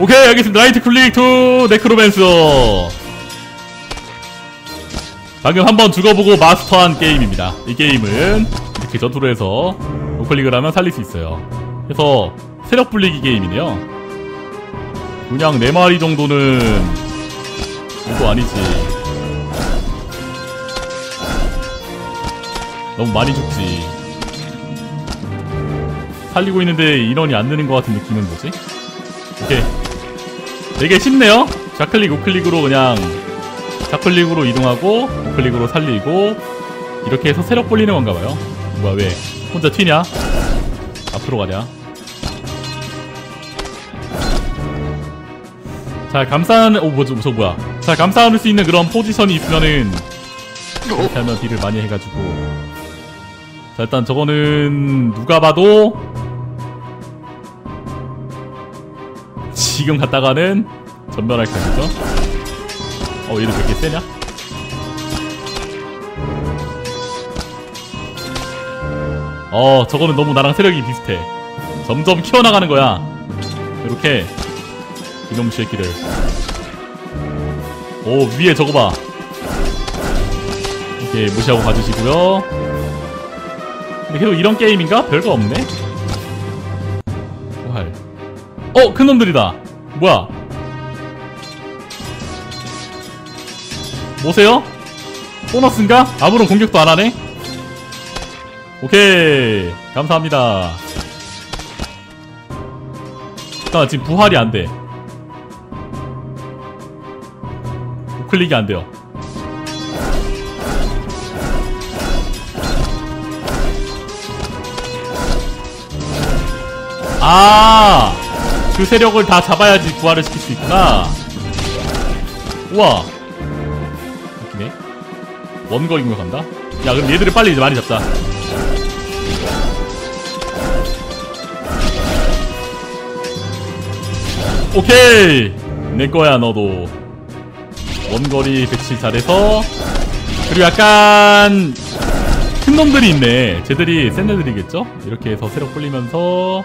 오케이 알겠습니다. 라이트 클릭 투 네크로맨서. 방금 한번 죽어보고 마스터한 게임입니다. 이 게임은 이렇게 전투를 해서 우클릭을 하면 살릴 수 있어요. 그래서 세력 불리기 게임이네요. 그냥 4마리 정도는 이거 아니지. 너무 많이 죽지. 살리고 있는데 인원이 안 느는 것 같은 느낌은 뭐지? 오케이 되게 쉽네요. 좌클릭 우클릭으로 그냥 좌클릭으로 이동하고 우클릭으로 살리고 이렇게 해서 세력 벌리는 건가 봐요. 뭐야 왜? 혼자 튀냐? 앞으로 가냐 잘 감싸는 오 뭐죠 저 뭐야? 잘 감싸는 수 있는 그런 포지션이 있으면은 하면 딜을 많이 해가지고. 자 일단 저거는 누가 봐도 지금 갔다가는 전멸할 각이죠? 어 얘도 왜 이렇게 세냐? 어 저거는 너무 나랑 세력이 비슷해. 점점 키워나가는 거야. 이렇게 이놈 새끼를 오 위에 저거 봐. 이렇게 무시하고 가주시고요. 근데 계속 이런 게임인가? 별거 없네. 부활 어! 큰 놈들이다 뭐야 뭐세요? 보너스인가? 아무런 공격도 안 하네? 오케이 감사합니다 잠깐만 지금 부활이 안돼 우클릭이 안돼요 아! 그 세력을 다 잡아야지 부활을 시킬 수 있구나. 우와. 웃기네. 원거리 공격한다? 야 그럼 얘들을 빨리 이제 많이 잡자. 오케이! 내 거야 너도. 원거리 배치 잘해서. 그리고 약간 큰 놈들이 있네. 쟤들이 센 애들이겠죠? 이렇게 해서 세력 불리면서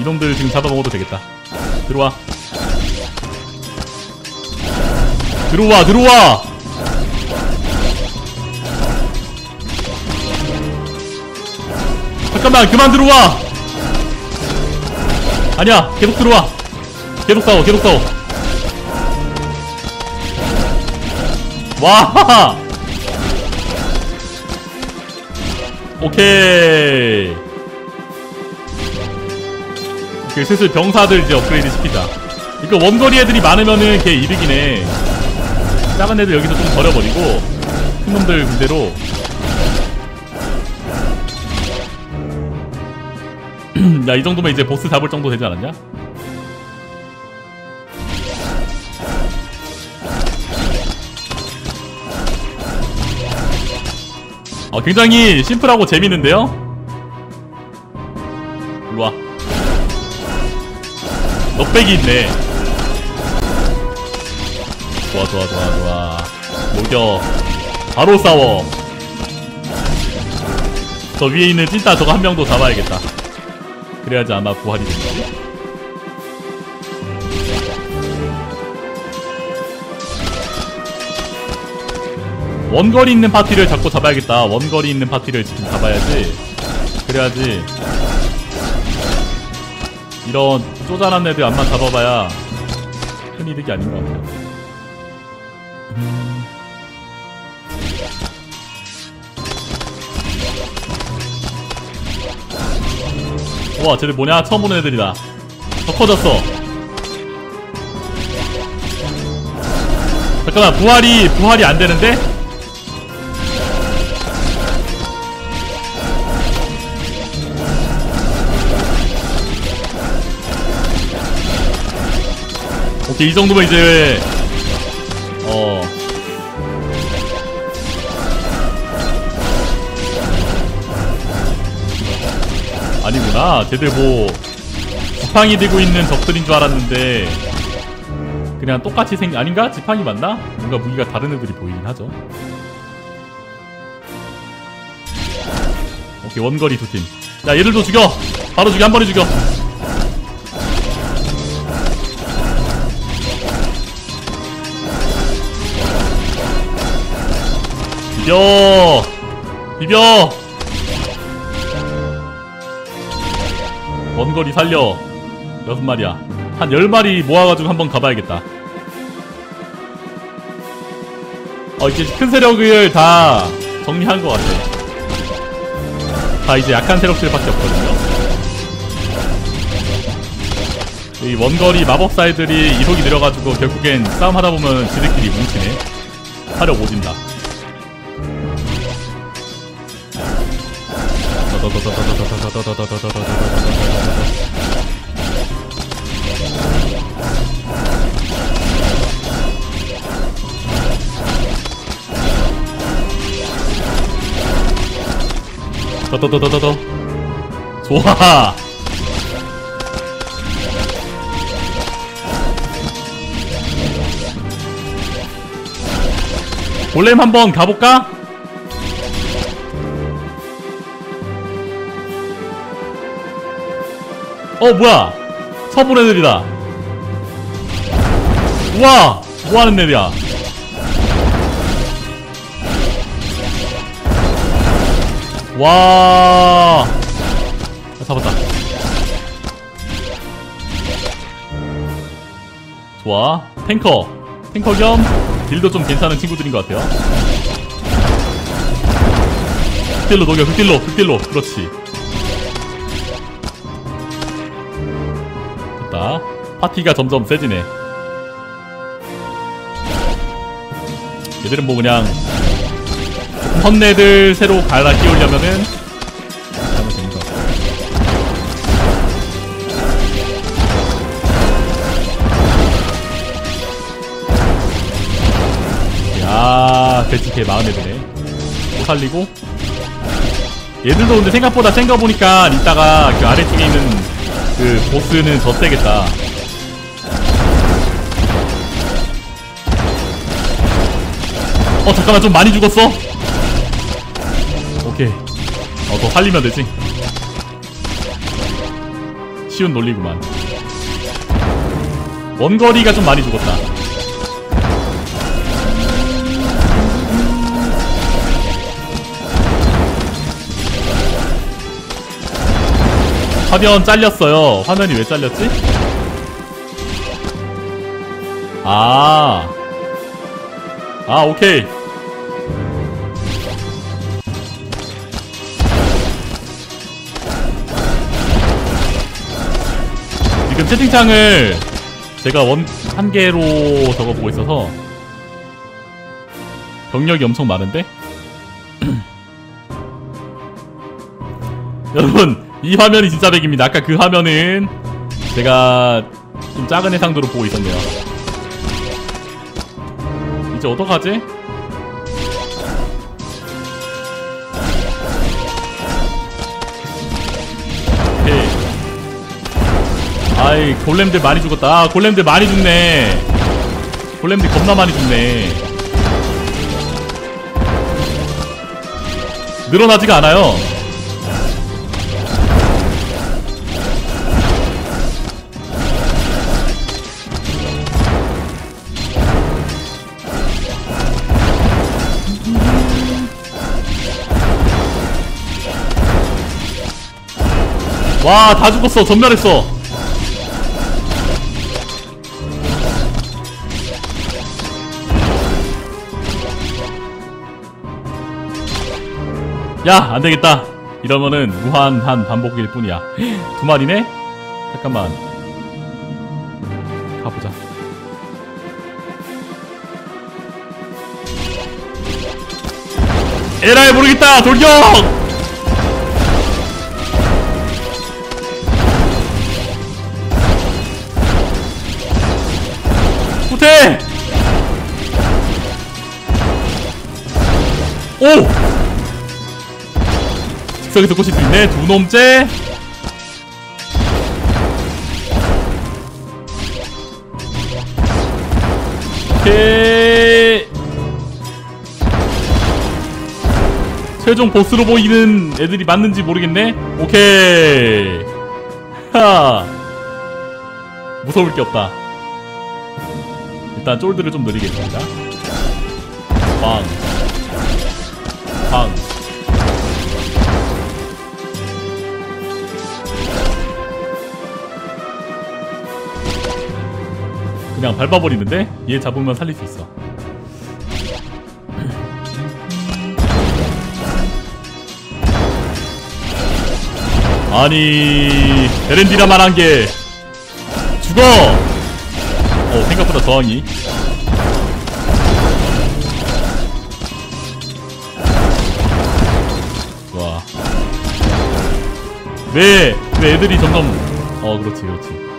이놈들 지금 잡아먹어도 되겠다 들어와. 들어와 들어와. 잠깐만 그만 들어와. 아니야 계속 들어와. 계속 싸워 계속 싸워. 와. 오케이 오케이 슬슬 병사들 이제 업그레이드 시키자 이거 원거리 애들이 많으면은 걔 이득이네 작은 애들 여기서 좀 버려버리고 큰 놈들 군대로 야 이 정도면 이제 보스 잡을 정도 되지 않았냐? 어, 굉장히 심플하고 재밌는데요? 넉백이 있네. 좋아 좋아 좋아 좋아. 녹여. 바로 싸워. 저 위에 있는 찐따 저거 한 명도 잡아야겠다. 그래야지 아마 부활이 되겠지 원거리 있는 파티를 잡고 잡아야겠다. 원거리 있는 파티를 지금 잡아야지. 그래야지 이런 쪼잔한 애들 안만 잡아봐야 큰 이득이 아닌 것 같아요 음. 우와 쟤들 뭐냐 처음 보는 애들이다 더 커졌어 잠깐만 부활이 부활이 안 되는데? 오케이 이 정도면 이제 어. 아니구나. 쟤들 뭐 지팡이 들고 있는 적들인 줄 알았는데 그냥 똑같이 생 아닌가? 지팡이 맞나? 뭔가 무기가 다른 애들이 보이긴 하죠. 오케이 원거리 두팀. 야 얘들도 죽여. 바로 죽여. 한 번에 죽여 비벼. 비벼. 원거리 살려. 여섯 마리야. 한 열 마리 모아가지고 한번 가봐야겠다. 어 이제 큰 세력을 다 정리한 것 같아. 다 이제 약한 세력들밖에 없거든요. 이 원거리 마법사애들이 이속이 느려가지고 결국엔 싸움 하다 보면 지들끼리 뭉치네. 화력 오진다 더더더더더더 좋아 골렘 한번 가볼까? 어 뭐야? 서본 애들이다. 우와! 뭐하는 애들이야? 와! 아, 잡았다. 좋아. 탱커. 탱커 겸 딜도 좀 괜찮은 친구들인 것 같아요. 극딜로 녹여 극딜로 극딜로. 그렇지 파티가 점점 세지네. 얘들은 뭐 그냥 헌내들 새로 갈아 끼우려면은 하면 같아. 야 배치캐 마흔 애들네. 또 살리고. 얘들도 근데 생각보다 센거 보니까 이따가 그 아래쪽에 있는 그 보스는 더 세겠다 어 잠깐만 좀 많이 죽었어 오케이 어더 살리면 되지 쉬운 논리구만 원거리가 좀 많이 죽었다 화면 잘렸어요. 화면이 왜 잘렸지? 아. 아, 오케이. 지금 채팅창을 제가 원, 한 개로 적어보고 있어서 병력이 엄청 많은데? 여러분, 이 화면이 진짜 백입니다. 아까 그 화면은 제가 좀 작은 해상도로 보고 있었네요. 이제 어떡하지? 아이 골렘들 많이 죽었다. 아, 골렘들 많이 죽네. 골렘들 겁나 많이 죽네. 늘어나지가 않아요. 와, 다 죽었어. 전멸했어. 야, 안 되겠다. 이러면은 무한한 반복일 뿐이야. 두 마리네? 잠깐만. 가보자. 에라이 모르겠다. 돌격! 꽂힐 수 있네. 두 놈째. 오케이. 최종 보스로 보이는 애들이 맞는지 모르겠네. 오케이. 하. 무서울 게 없다. 일단 쫄들을 좀 느리겠습니다. 빵. 그냥 밟아버리는데? 얘 잡으면 살릴 수 있어. 아니 에렌디라만 한게 죽어! 어 생각보다 저항이. 좋아 왜, 왜 애들이 점점 어 그렇지 그렇지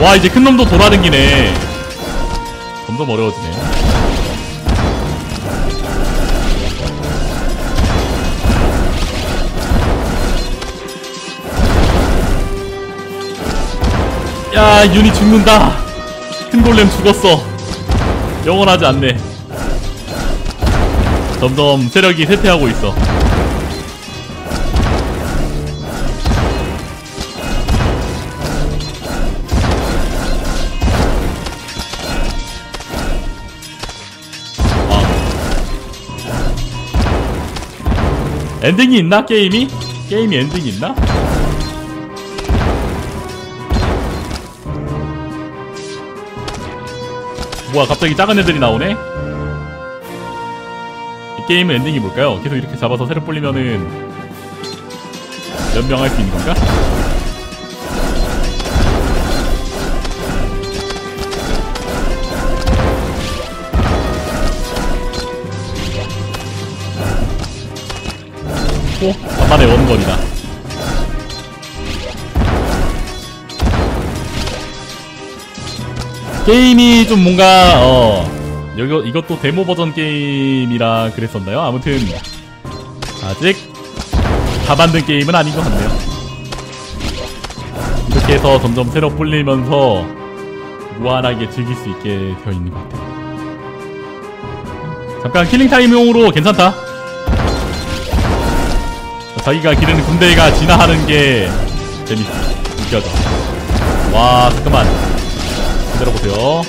와 이제 큰 놈도 돌아다니네. 점점 어려워지네. 야 윤이 죽는다. 큰 골렘 죽었어. 영원하지 않네. 점점 세력이 쇠퇴하고 있어 엔딩이 있나 게임이? 게임이 엔딩이 있나? 뭐야 갑자기 작은 애들이 나오네? 이 게임은 엔딩이 뭘까요? 계속 이렇게 잡아서 새로 불리면은 연명할 수 있는 건가? 오, 간만에 원거리다. 게임이 좀 뭔가 어 여기 이것도 데모 버전 게임이라 그랬었나요? 아무튼 아직 다 만든 게임은 아닌 것 같네요. 이렇게 해서 점점 새로 불리면서 무한하게 즐길 수 있게 되어 있는 것 같아요. 잠깐 킬링 타임용으로 괜찮다. 자기가 기르는 군대가 진화하는 게 재밌어. 느껴져. 와 잠깐만. 기다려 보세요.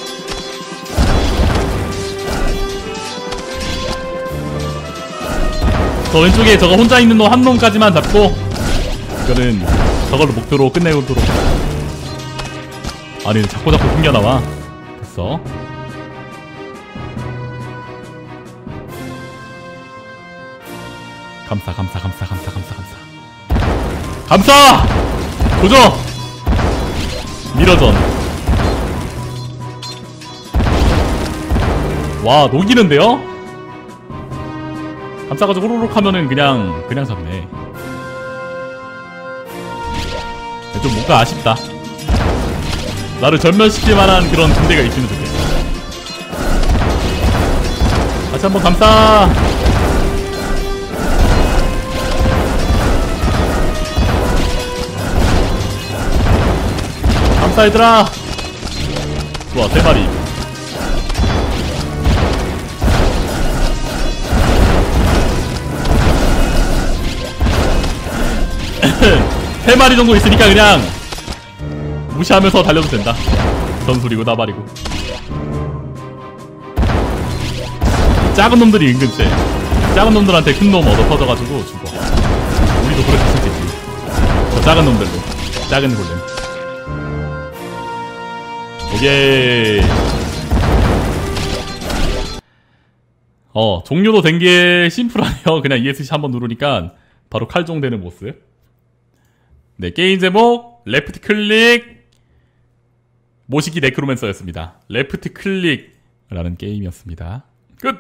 저 왼쪽에 저거 혼자 있는 놈 한 놈까지만 잡고 이거는 저걸로 목표로 끝내도록 아니 자꾸 자꾸 튕겨나와 됐어 감사 감사 감사 감사 감사 도전! 미러전. 와 녹이는데요? 감싸가지고 호로록 하면은 그냥 그냥 잡네. 좀 뭔가 아쉽다. 나를 전면시킬 만한 그런 군대가 있으면 좋겠어 다시 한번 감싸 감싸 얘들아 좋아 세 마리 세 마리 정도 있으니까 그냥 무시하면서 달려도 된다. 전술이고 나발이고. 작은 놈들이 은근 세. 작은 놈들한테 큰 놈 얻어 터져가지고 죽어. 우리도 그렇게 생겼지. 저 작은 놈들로. 작은 골렘. 오케이. 어, 종료도 된 게 심플하네요. 그냥 ESC 한번 누르니까 바로 칼종 되는 모습. 네, 게임 제목 레프트 클릭 모시기 네크로맨서였습니다. 레프트 클릭라는 게임이었습니다. 끝!